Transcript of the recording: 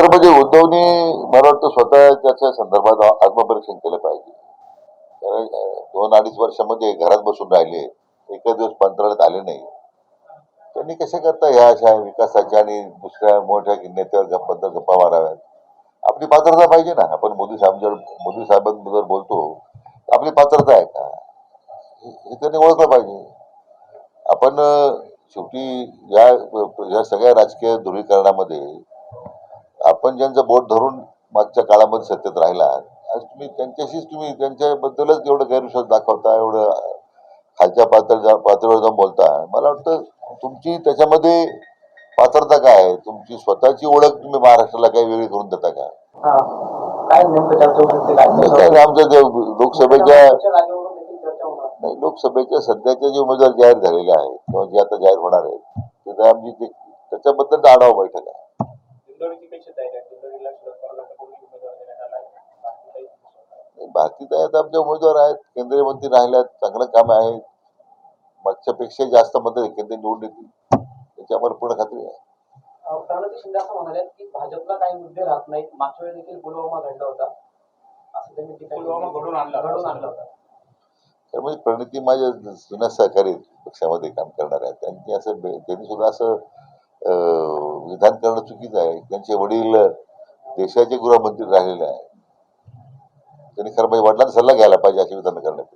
संदर्भ जे उद्धवनी मला वाटतं स्वतः त्याच्या संदर्भात आत्मपरीक्षण केलं पाहिजे. कारण दोन अडीच वर्षामध्ये घरात बसून राहिले एकच दिवस मंत्रालयात आले नाही. त्यांनी कशा करता ह्या अशा विकासाच्या आणि दुसऱ्या मोठ्या नेत्यावर गप्पा गप्पा माराव्यात? आपली पात्रता पाहिजे ना. आपण मोदी साहेब जर मोदी साहेबांबद्दल बोलतो आपली पात्रता आहे का? हे त्यांनी ओळखलं पाहिजे. आपण शेवटी या या सगळ्या राजकीय ध्रुवीकरणामध्ये आपण ज्यांचं बोट धरून मागच्या काळामध्ये सत्तेत राहिला आज तुम्ही त्यांच्याशीच तुम्ही त्यांच्याबद्दलच एवढं गैरविश्वास दाखवता एवढं खालच्या पातळ पातळीवर जाऊन बोलता. मला वाटतं तुमची त्याच्यामध्ये पात्रता काय आहे? तुमची स्वतःची ओळख तुम्ही महाराष्ट्राला काही वेगळी करून देता का? आमच्या लोकसभेच्या नाही लोकसभेच्या सध्याचे जे उमेदवार जाहीर झालेले आहेत किंवा जे आता जाहीर होणार आहेत आमची त्याच्याबद्दल आढावा बैठक आहे. उमेदवार बाकी काय आता आमचे उमेदवार आहेत. केंद्रीय मंत्री राहिल्यात चांगलं काम आहे. मागच्यापेक्षा जास्त मतं केंद्र निवडून येतील. त्याच्यावर पूर्ण खात्री आहे. अं, प्रणिती शिंदे असं म्हणाले की भाजपला काही मुद्दे राहत नाहीत. मागच्या वेळी देखील पुलवामा घडला होता. असं त्यांनी टीका केली. पुलवामा घडवून आणला. घडवून आणला होता. तर म्हणजे प्रणिती माझ्या जुन्या सहकारी पक्षामध्ये काम करणार आहेत. त्यांनी असं बे- त्यांनी सुद्धा असं अं, म्हणजे विधान करणं चुकीचं आहे. त्यांचे वडील देशाचे गृहमंत्री राहिलेले आहेत. त्यांनी खरं म्हणजे वडिलांचा सल्ला घ्यायला पाहिजे अशी विधान करण्याची